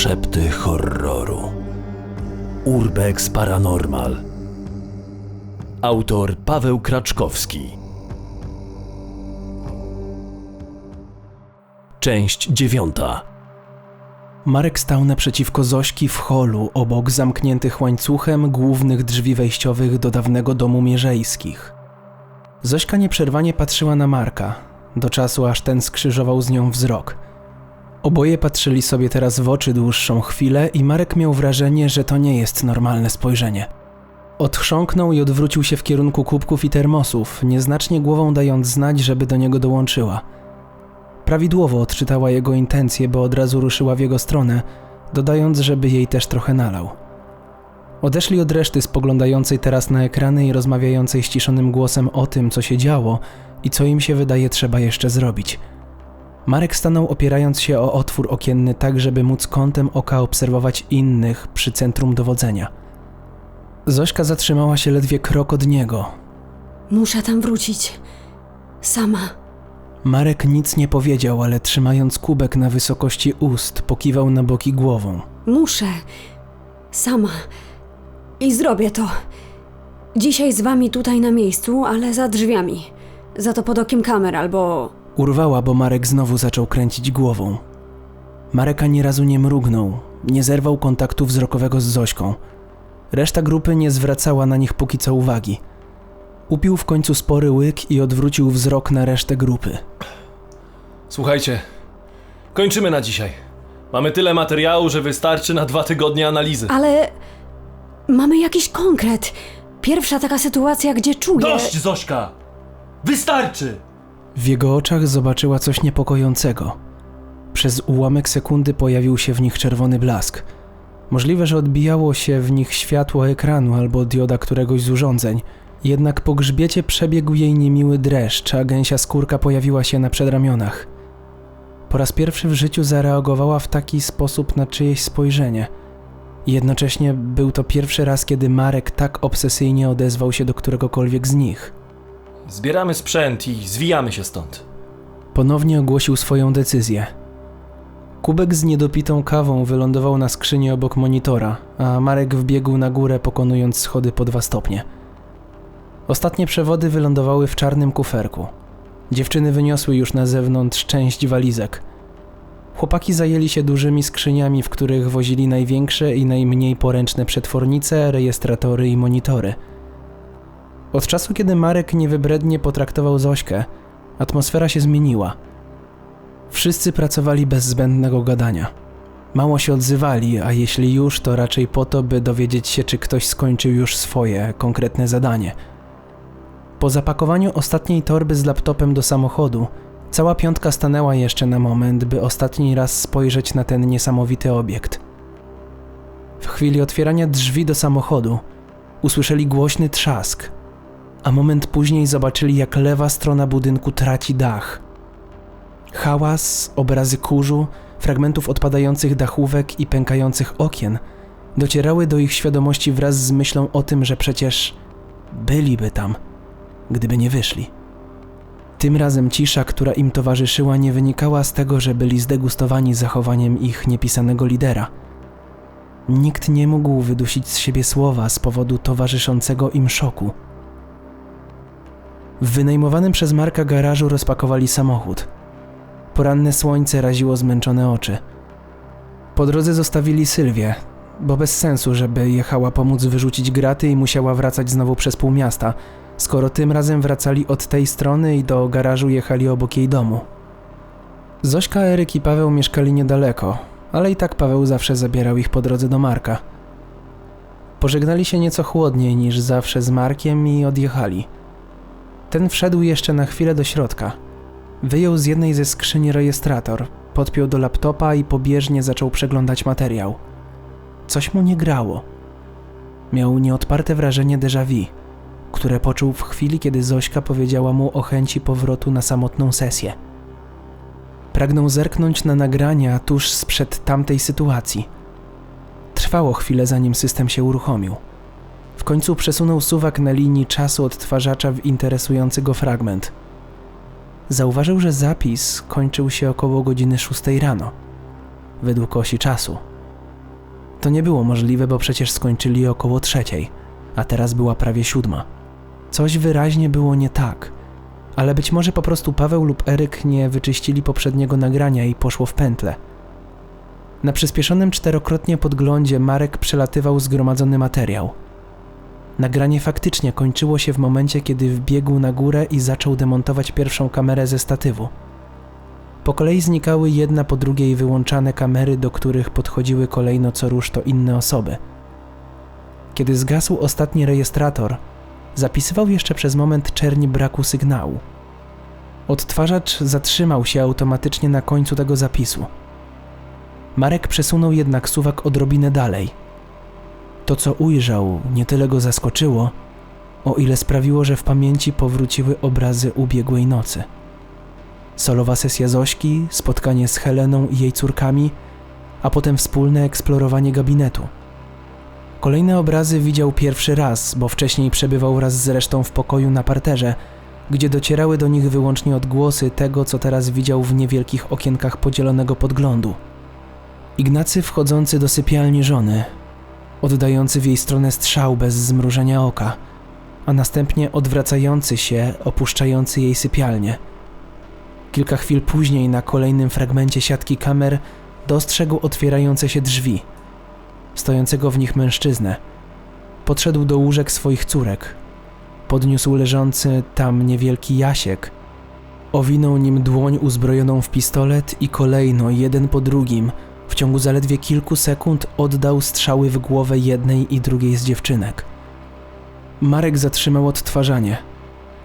Szepty horroru. Urbex Paranormal. Autor Paweł Kraczkowski. Część dziewiąta. Marek stał naprzeciwko Zośki w holu, obok zamkniętych łańcuchem głównych drzwi wejściowych do dawnego domu Mierzejskich. Zośka nieprzerwanie patrzyła na Marka, do czasu aż ten skrzyżował z nią wzrok. Oboje patrzyli sobie teraz w oczy dłuższą chwilę i Marek miał wrażenie, że to nie jest normalne spojrzenie. Odchrząknął i odwrócił się w kierunku kubków i termosów, nieznacznie głową dając znać, żeby do niego dołączyła. Prawidłowo odczytała jego intencje, bo od razu ruszyła w jego stronę, dodając, żeby jej też trochę nalał. Odeszli od reszty spoglądającej teraz na ekrany i rozmawiającej ściszonym głosem o tym, co się działo i co im się wydaje trzeba jeszcze zrobić. Marek stanął opierając się o otwór okienny tak, żeby móc kątem oka obserwować innych przy centrum dowodzenia. Zośka zatrzymała się ledwie krok od niego, Muszę tam wrócić. Sama. Marek nic nie powiedział, ale trzymając kubek na wysokości ust, pokiwał na boki głową. Muszę. Sama. I zrobię to. Dzisiaj z wami tutaj na miejscu, ale za drzwiami. Za to pod okiem kamer albo. Urwała, bo Marek znowu zaczął kręcić głową. Marek ani razu nie mrugnął, nie zerwał kontaktu wzrokowego z Zośką. Reszta grupy nie zwracała na nich póki co uwagi. Upił w końcu spory łyk i odwrócił wzrok na resztę grupy. Słuchajcie, kończymy na dzisiaj. Mamy tyle materiału, że wystarczy na dwa tygodnie analizy. Ale. Mamy jakiś konkret. Pierwsza taka sytuacja, gdzie czuję. Dość, Zośka! Wystarczy! W jego oczach zobaczyła coś niepokojącego. Przez ułamek sekundy pojawił się w nich czerwony blask. Możliwe, że odbijało się w nich światło ekranu albo dioda któregoś z urządzeń. Jednak po grzbiecie przebiegł jej niemiły dreszcz, a gęsia skórka pojawiła się na przedramionach. Po raz pierwszy w życiu zareagowała w taki sposób na czyjeś spojrzenie. Jednocześnie był to pierwszy raz, kiedy Marek tak obsesyjnie odezwał się do któregokolwiek z nich. Zbieramy sprzęt i zwijamy się stąd. Ponownie ogłosił swoją decyzję. Kubek z niedopitą kawą wylądował na skrzyni obok monitora, a Marek wbiegł na górę, pokonując schody po dwa stopnie. Ostatnie przewody wylądowały w czarnym kuferku. Dziewczyny wyniosły już na zewnątrz część walizek. Chłopaki zajęli się dużymi skrzyniami, w których wozili największe i najmniej poręczne przetwornice, rejestratory i monitory. Od czasu, kiedy Marek niewybrednie potraktował Zośkę, atmosfera się zmieniła. Wszyscy pracowali bez zbędnego gadania. Mało się odzywali, a jeśli już, to raczej po to, by dowiedzieć się, czy ktoś skończył już swoje konkretne zadanie. Po zapakowaniu ostatniej torby z laptopem do samochodu, cała piątka stanęła jeszcze na moment, by ostatni raz spojrzeć na ten niesamowity obiekt. W chwili otwierania drzwi do samochodu usłyszeli głośny trzask, a moment później zobaczyli, jak lewa strona budynku traci dach. Hałas, obrazy kurzu, fragmentów odpadających dachówek i pękających okien docierały do ich świadomości wraz z myślą o tym, że przecież byliby tam, gdyby nie wyszli. Tym razem cisza, która im towarzyszyła, nie wynikała z tego, że byli zdegustowani zachowaniem ich niepisanego lidera. Nikt nie mógł wydusić z siebie słowa z powodu towarzyszącego im szoku. W wynajmowanym przez Marka garażu rozpakowali samochód. Poranne słońce raziło zmęczone oczy. Po drodze zostawili Sylwię, bo bez sensu, żeby jechała pomóc wyrzucić graty i musiała wracać znowu przez pół miasta, skoro tym razem wracali od tej strony i do garażu jechali obok jej domu. Zośka, Eryk i Paweł mieszkali niedaleko, ale i tak Paweł zawsze zabierał ich po drodze do Marka. Pożegnali się nieco chłodniej niż zawsze z Markiem i odjechali. Ten wszedł jeszcze na chwilę do środka. Wyjął z jednej ze skrzyni rejestrator, podpiął do laptopa i pobieżnie zaczął przeglądać materiał. Coś mu nie grało. Miał nieodparte wrażenie déjà vu, które poczuł w chwili, kiedy Zośka powiedziała mu o chęci powrotu na samotną sesję. Pragnął zerknąć na nagrania tuż sprzed tamtej sytuacji. Trwało chwilę, zanim system się uruchomił. W końcu przesunął suwak na linii czasu odtwarzacza w interesujący go fragment. Zauważył, że zapis kończył się około godziny 6 rano, według osi czasu. To nie było możliwe, bo przecież skończyli około trzeciej, a teraz była prawie siódma. Coś wyraźnie było nie tak, ale być może po prostu Paweł lub Eryk nie wyczyścili poprzedniego nagrania i poszło w pętlę. Na przyspieszonym czterokrotnie podglądzie Marek przelatywał zgromadzony materiał. Nagranie faktycznie kończyło się w momencie, kiedy wbiegł na górę i zaczął demontować pierwszą kamerę ze statywu. Po kolei znikały jedna po drugiej wyłączane kamery, do których podchodziły kolejno co rusz to inne osoby. Kiedy zgasł ostatni rejestrator, zapisywał jeszcze przez moment czerni braku sygnału. Odtwarzacz zatrzymał się automatycznie na końcu tego zapisu. Marek przesunął jednak suwak odrobinę dalej. To, co ujrzał, nie tyle go zaskoczyło, o ile sprawiło, że w pamięci powróciły obrazy ubiegłej nocy. Solowa sesja Zośki, spotkanie z Heleną i jej córkami, a potem wspólne eksplorowanie gabinetu. Kolejne obrazy widział pierwszy raz, bo wcześniej przebywał wraz z resztą w pokoju na parterze, gdzie docierały do nich wyłącznie odgłosy tego, co teraz widział w niewielkich okienkach podzielonego podglądu. Ignacy wchodzący do sypialni żony, oddający w jej stronę strzał bez zmrużenia oka, a następnie odwracający się, opuszczający jej sypialnię. Kilka chwil później na kolejnym fragmencie siatki kamer dostrzegł otwierające się drzwi, stojącego w nich mężczyznę. Podszedł do łóżek swoich córek. Podniósł leżący tam niewielki jasiek. Owinął nim dłoń uzbrojoną w pistolet i kolejno, jeden po drugim, ciągu zaledwie kilku sekund oddał strzały w głowę jednej i drugiej z dziewczynek. Marek zatrzymał odtwarzanie.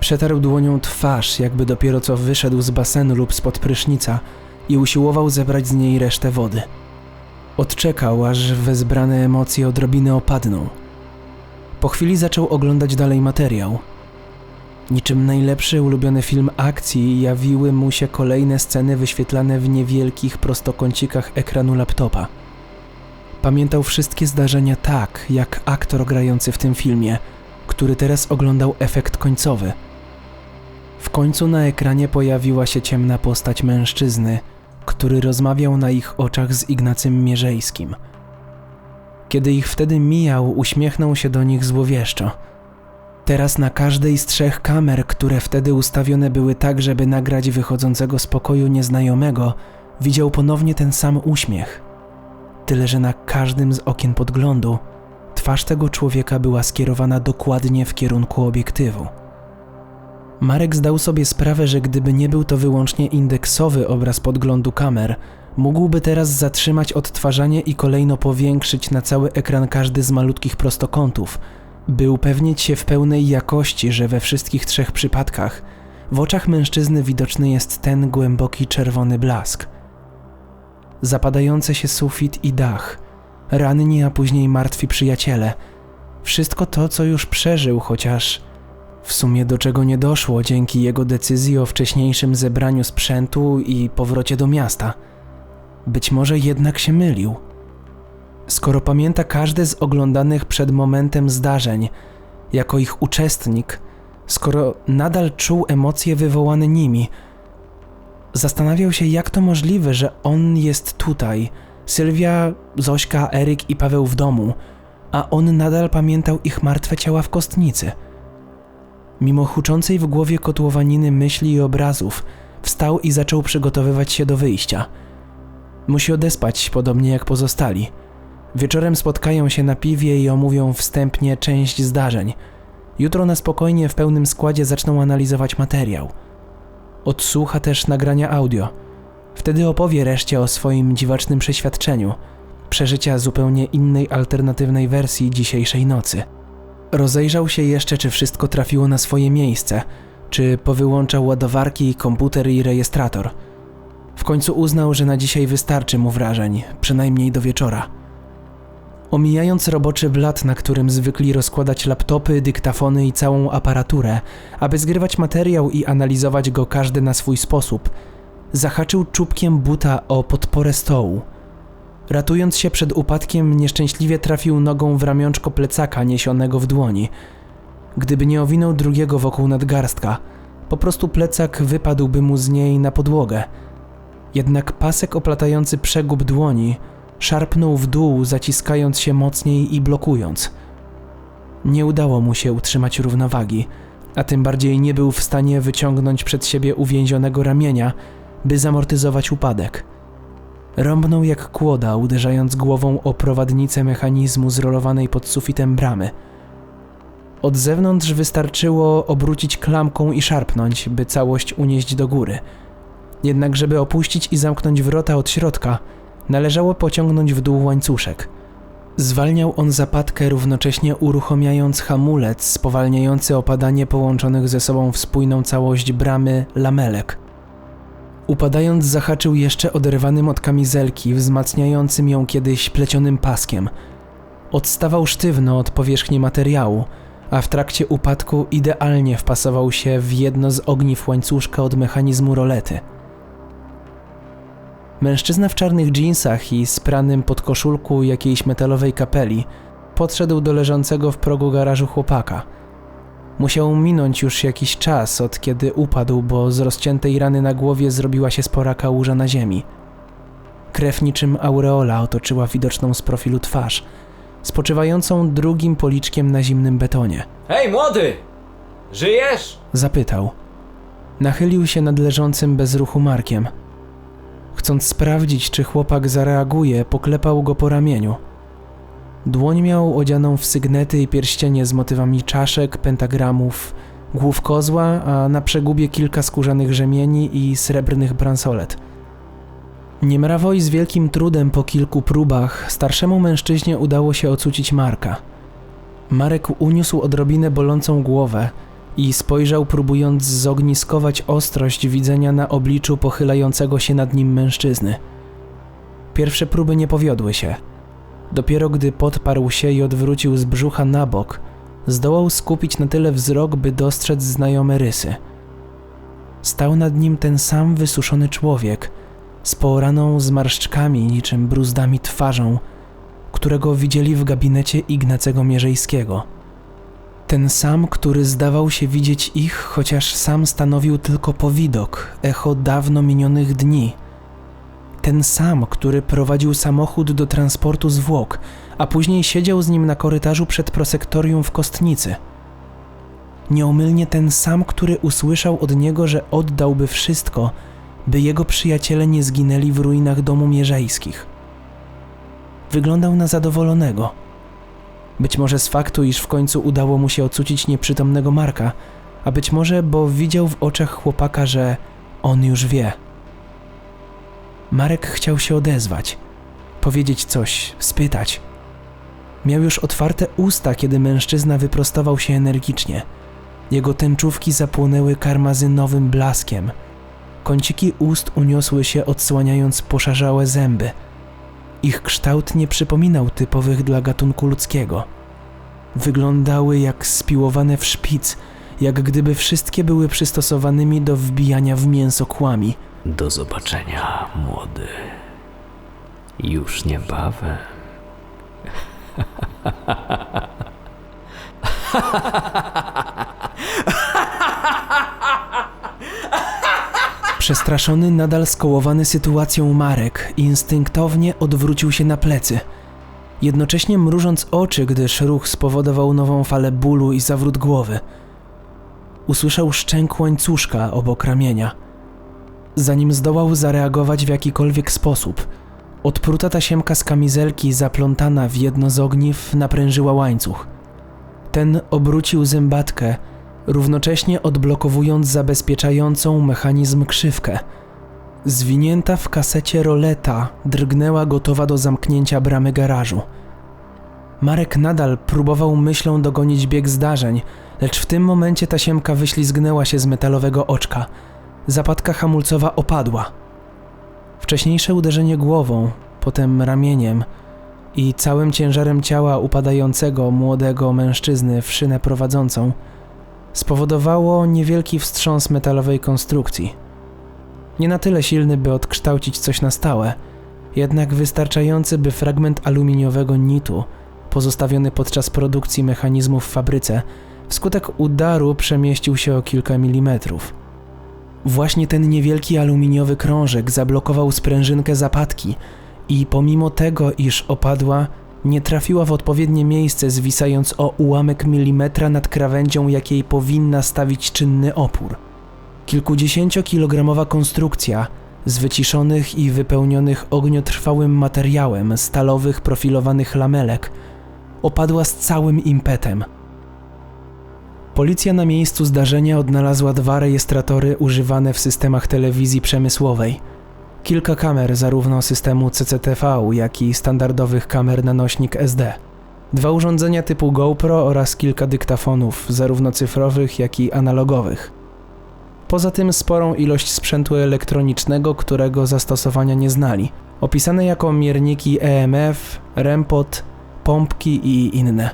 Przetarł dłonią twarz, jakby dopiero co wyszedł z basenu lub spod prysznica i usiłował zebrać z niej resztę wody. Odczekał, aż wezbrane emocje odrobinę opadną. Po chwili zaczął oglądać dalej materiał. Niczym najlepszy ulubiony film akcji jawiły mu się kolejne sceny wyświetlane w niewielkich prostokącikach ekranu laptopa. Pamiętał wszystkie zdarzenia tak, jak aktor grający w tym filmie, który teraz oglądał efekt końcowy. W końcu na ekranie pojawiła się ciemna postać mężczyzny, który rozmawiał na ich oczach z Ignacym Mierzejskim. Kiedy ich wtedy mijał, uśmiechnął się do nich złowieszczo. Teraz na każdej z trzech kamer, które wtedy ustawione były tak, żeby nagrać wychodzącego z pokoju nieznajomego, widział ponownie ten sam uśmiech. Tyle, że na każdym z okien podglądu twarz tego człowieka była skierowana dokładnie w kierunku obiektywu. Marek zdał sobie sprawę, że gdyby nie był to wyłącznie indeksowy obraz podglądu kamer, mógłby teraz zatrzymać odtwarzanie i kolejno powiększyć na cały ekran każdy z malutkich prostokątów, by upewnić się w pełnej jakości, że we wszystkich trzech przypadkach w oczach mężczyzny widoczny jest ten głęboki czerwony blask. Zapadający się sufit i dach, ranni, a później martwi przyjaciele. Wszystko to, co już przeżył, chociaż w sumie do czego nie doszło dzięki jego decyzji o wcześniejszym zebraniu sprzętu i powrocie do miasta. Być może jednak się mylił. Skoro pamięta każde z oglądanych przed momentem zdarzeń, jako ich uczestnik, skoro nadal czuł emocje wywołane nimi, zastanawiał się, jak to możliwe, że on jest tutaj, Sylwia, Zośka, Eryk i Paweł w domu, a on nadal pamiętał ich martwe ciała w kostnicy. Mimo huczącej w głowie kotłowaniny myśli i obrazów, wstał i zaczął przygotowywać się do wyjścia. Musi odespać, podobnie jak pozostali. Wieczorem spotkają się na piwie i omówią wstępnie część zdarzeń. Jutro na spokojnie w pełnym składzie zaczną analizować materiał. Odsłucha też nagrania audio. Wtedy opowie reszcie o swoim dziwacznym przeświadczeniu, przeżycia zupełnie innej alternatywnej wersji dzisiejszej nocy. Rozejrzał się jeszcze, czy wszystko trafiło na swoje miejsce, czy powyłączał ładowarki, komputer i rejestrator. W końcu uznał, że na dzisiaj wystarczy mu wrażeń, przynajmniej do wieczora. Omijając roboczy blat, na którym zwykli rozkładać laptopy, dyktafony i całą aparaturę, aby zgrywać materiał i analizować go każdy na swój sposób, zahaczył czubkiem buta o podporę stołu. Ratując się przed upadkiem, nieszczęśliwie trafił nogą w ramionczko plecaka niesionego w dłoni. Gdyby nie owinął drugiego wokół nadgarstka, po prostu plecak wypadłby mu z niej na podłogę. Jednak pasek oplatający przegub dłoni Szarpnął w dół, zaciskając się mocniej i blokując. Nie udało mu się utrzymać równowagi, a tym bardziej nie był w stanie wyciągnąć przed siebie uwięzionego ramienia, by zamortyzować upadek. Rąbnął jak kłoda, uderzając głową o prowadnicę mechanizmu zrolowanej pod sufitem bramy. Od zewnątrz wystarczyło obrócić klamką i szarpnąć, by całość unieść do góry. Jednak, żeby opuścić i zamknąć wrota od środka, należało pociągnąć w dół łańcuszek. Zwalniał on zapadkę, równocześnie uruchamiając hamulec spowalniający opadanie połączonych ze sobą w spójną całość bramy lamelek. Upadając zahaczył jeszcze oderwanym od kamizelki, wzmacniającym ją kiedyś plecionym paskiem. Odstawał sztywno od powierzchni materiału, a w trakcie upadku idealnie wpasował się w jedno z ogniw łańcuszka od mechanizmu rolety. Mężczyzna w czarnych dżinsach i spranym podkoszulku jakiejś metalowej kapeli podszedł do leżącego w progu garażu chłopaka. Musiał minąć już jakiś czas od kiedy upadł, bo z rozciętej rany na głowie zrobiła się spora kałuża na ziemi. Krew niczym aureola otoczyła widoczną z profilu twarz, spoczywającą drugim policzkiem na zimnym betonie. Hej, młody! Żyjesz? Zapytał. Nachylił się nad leżącym bez ruchu Markiem. Chcąc sprawdzić, czy chłopak zareaguje, poklepał go po ramieniu. Dłoń miał odzianą w sygnety i pierścienie z motywami czaszek, pentagramów, głów kozła, a na przegubie kilka skórzanych rzemieni i srebrnych bransolet. Niemrawo i z wielkim trudem po kilku próbach starszemu mężczyźnie udało się ocucić Marka. Marek uniósł odrobinę bolącą głowę i spojrzał, próbując zogniskować ostrość widzenia na obliczu pochylającego się nad nim mężczyzny. Pierwsze próby nie powiodły się. Dopiero gdy podparł się i odwrócił z brzucha na bok, zdołał skupić na tyle wzrok, by dostrzec znajome rysy. Stał nad nim ten sam wysuszony człowiek, z poraną zmarszczkami niczym bruzdami twarzą, którego widzieli w gabinecie Ignacego Mierzejskiego. Ten sam, który zdawał się widzieć ich, chociaż sam stanowił tylko powidok, echo dawno minionych dni. Ten sam, który prowadził samochód do transportu zwłok, a później siedział z nim na korytarzu przed prosektorium w Kostnicy. Nieomylnie ten sam, który usłyszał od niego, że oddałby wszystko, by jego przyjaciele nie zginęli w ruinach domu Mierzejskich. Wyglądał na zadowolonego. Być może z faktu, iż w końcu udało mu się ocucić nieprzytomnego Marka, a być może, bo widział w oczach chłopaka, że on już wie. Marek chciał się odezwać, powiedzieć coś, spytać. Miał już otwarte usta, kiedy mężczyzna wyprostował się energicznie. Jego tęczówki zapłonęły karmazynowym blaskiem. Kąciki ust uniosły się, odsłaniając poszarzałe zęby. Ich kształt nie przypominał typowych dla gatunku ludzkiego. Wyglądały jak spiłowane w szpic, jak gdyby wszystkie były przystosowanymi do wbijania w mięso kłami. Do zobaczenia, młody. Już niebawem. Przestraszony, nadal skołowany sytuacją Marek instynktownie odwrócił się na plecy, jednocześnie mrużąc oczy, gdyż ruch spowodował nową falę bólu i zawrót głowy. Usłyszał szczęk łańcuszka obok ramienia. Zanim zdołał zareagować w jakikolwiek sposób, odpruta tasiemka z kamizelki zaplątana w jedno z ogniw naprężyła łańcuch. Ten obrócił zębatkę, równocześnie odblokowując zabezpieczającą mechanizm krzywkę. Zwinięta w kasecie roleta drgnęła gotowa do zamknięcia bramy garażu. Marek nadal próbował myślą dogonić bieg zdarzeń, lecz w tym momencie tasiemka wyślizgnęła się z metalowego oczka. Zapadka hamulcowa opadła. Wcześniejsze uderzenie głową, potem ramieniem i całym ciężarem ciała upadającego młodego mężczyzny w szynę prowadzącą spowodowało niewielki wstrząs metalowej konstrukcji. Nie na tyle silny, by odkształcić coś na stałe, jednak wystarczający, by fragment aluminiowego nitu, pozostawiony podczas produkcji mechanizmów w fabryce, wskutek udaru przemieścił się o kilka milimetrów. Właśnie ten niewielki aluminiowy krążek zablokował sprężynkę zapadki i pomimo tego, iż opadła, nie trafiła w odpowiednie miejsce, zwisając o ułamek milimetra nad krawędzią, jakiej powinna stawić czynny opór. Kilkudziesięciokilogramowa konstrukcja z wyciszonych i wypełnionych ogniotrwałym materiałem stalowych profilowanych lamelek opadła z całym impetem. Policja na miejscu zdarzenia odnalazła dwa rejestratory używane w systemach telewizji przemysłowej. Kilka kamer zarówno systemu CCTV, jak i standardowych kamer na nośnik SD. Dwa urządzenia typu GoPro oraz kilka dyktafonów, zarówno cyfrowych, jak i analogowych. Poza tym sporą ilość sprzętu elektronicznego, którego zastosowania nie znali, opisane jako mierniki EMF, REMPOT, pompki i inne.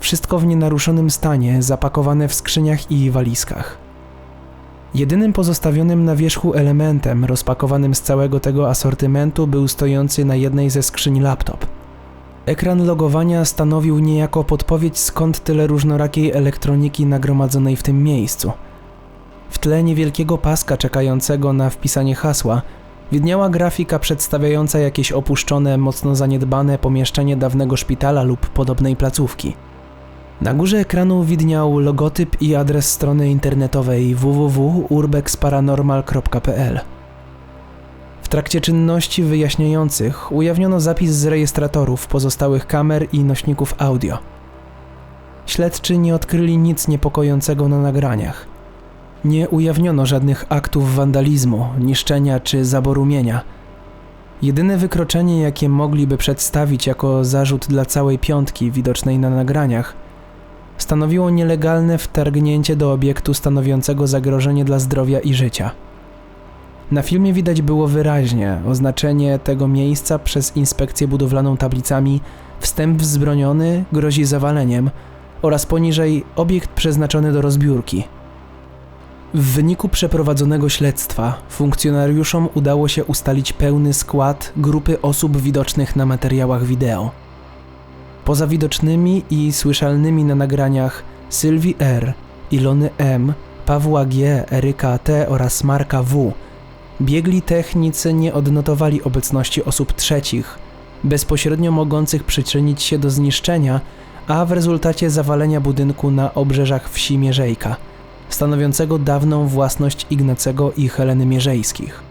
Wszystko w nienaruszonym stanie, zapakowane w skrzyniach i walizkach. Jedynym pozostawionym na wierzchu elementem rozpakowanym z całego tego asortymentu był stojący na jednej ze skrzyń laptop. Ekran logowania stanowił niejako podpowiedź skąd tyle różnorakiej elektroniki nagromadzonej w tym miejscu. W tle niewielkiego paska czekającego na wpisanie hasła widniała grafika przedstawiająca jakieś opuszczone, mocno zaniedbane pomieszczenie dawnego szpitala lub podobnej placówki. Na górze ekranu widniał logotyp i adres strony internetowej www.urbexparanormal.pl. W trakcie czynności wyjaśniających ujawniono zapis z rejestratorów pozostałych kamer i nośników audio. Śledczy nie odkryli nic niepokojącego na nagraniach. Nie ujawniono żadnych aktów wandalizmu, niszczenia czy zaboru mienia. Jedyne wykroczenie, jakie mogliby przedstawić jako zarzut dla całej piątki widocznej na nagraniach, stanowiło nielegalne wtargnięcie do obiektu stanowiącego zagrożenie dla zdrowia i życia. Na filmie widać było wyraźnie oznaczenie tego miejsca przez inspekcję budowlaną tablicami wstęp wzbroniony grozi zawaleniem oraz poniżej obiekt przeznaczony do rozbiórki. W wyniku przeprowadzonego śledztwa funkcjonariuszom udało się ustalić pełny skład grupy osób widocznych na materiałach wideo. Poza widocznymi i słyszalnymi na nagraniach Sylwii R., Ilony M., Pawła G., Eryka T. oraz Marka W. Biegli technicy nie odnotowali obecności osób trzecich, bezpośrednio mogących przyczynić się do zniszczenia, a w rezultacie zawalenia budynku na obrzeżach wsi Mierzejka, stanowiącego dawną własność Ignacego i Heleny Mierzejskich.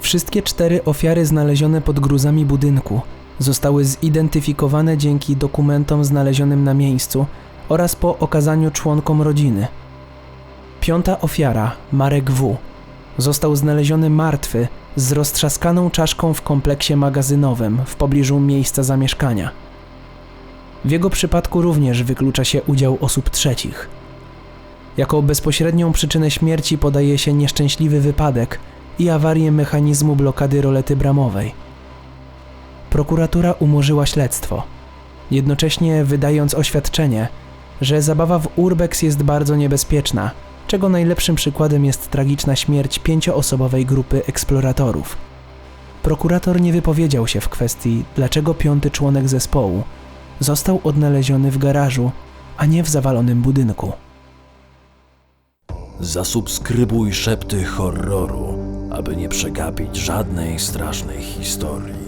Wszystkie cztery ofiary znalezione pod gruzami budynku zostały zidentyfikowane dzięki dokumentom znalezionym na miejscu oraz po okazaniu członkom rodziny. Piąta ofiara, Marek W., został znaleziony martwy z roztrzaskaną czaszką w kompleksie magazynowym w pobliżu miejsca zamieszkania. W jego przypadku również wyklucza się udział osób trzecich. Jako bezpośrednią przyczynę śmierci podaje się nieszczęśliwy wypadek i awarię mechanizmu blokady rolety bramowej. Prokuratura umorzyła śledztwo, jednocześnie wydając oświadczenie, że zabawa w urbex jest bardzo niebezpieczna, czego najlepszym przykładem jest tragiczna śmierć pięcioosobowej grupy eksploratorów. Prokurator nie wypowiedział się w kwestii, dlaczego piąty członek zespołu został odnaleziony w garażu, a nie w zawalonym budynku. Zasubskrybuj szepty horroru, aby nie przegapić żadnej strasznej historii.